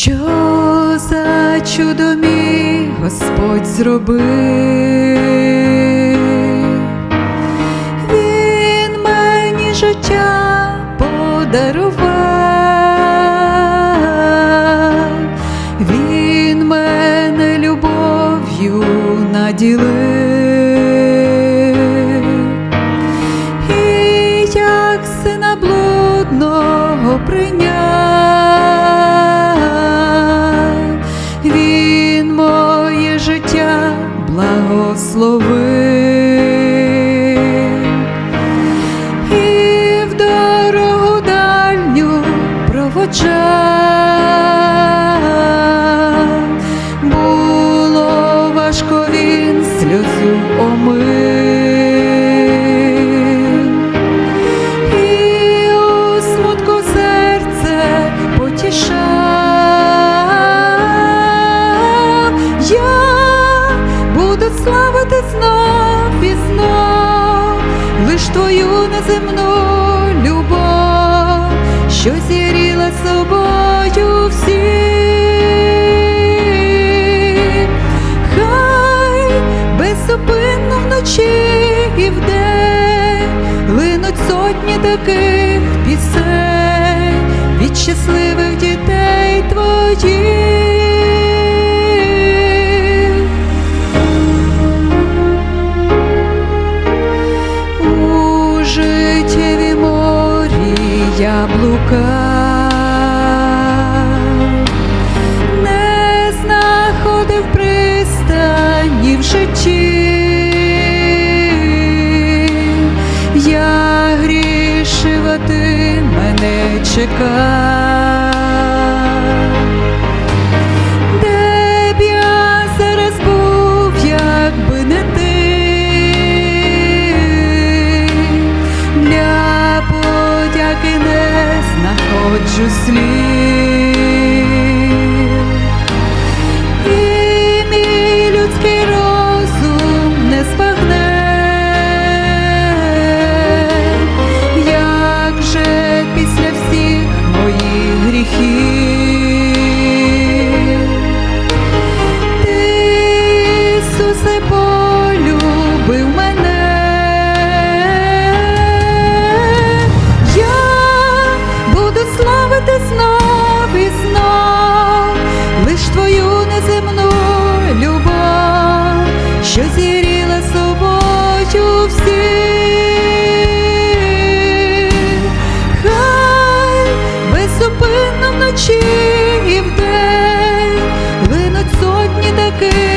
Що за чудо мій Господь зробив? Він мені життя подарував, Він мене любов'ю наділив, і як сина блудного прийняв, благословив. І в дорогу дальню проводжав, твою неземну любов, що зіріла собою всі. Хай беззупинно вночі і вдень линуть сотні таких пісень від щасливих дітей твоїх. Грішив, ти мене чекав. Де б я зараз був, якби не ти, для подяки не знаходжу слів. славити знов і знов лиш твою неземну любов, що зіріла собою всі, хай беззупинно вночі і в вдень линуть сотні таких.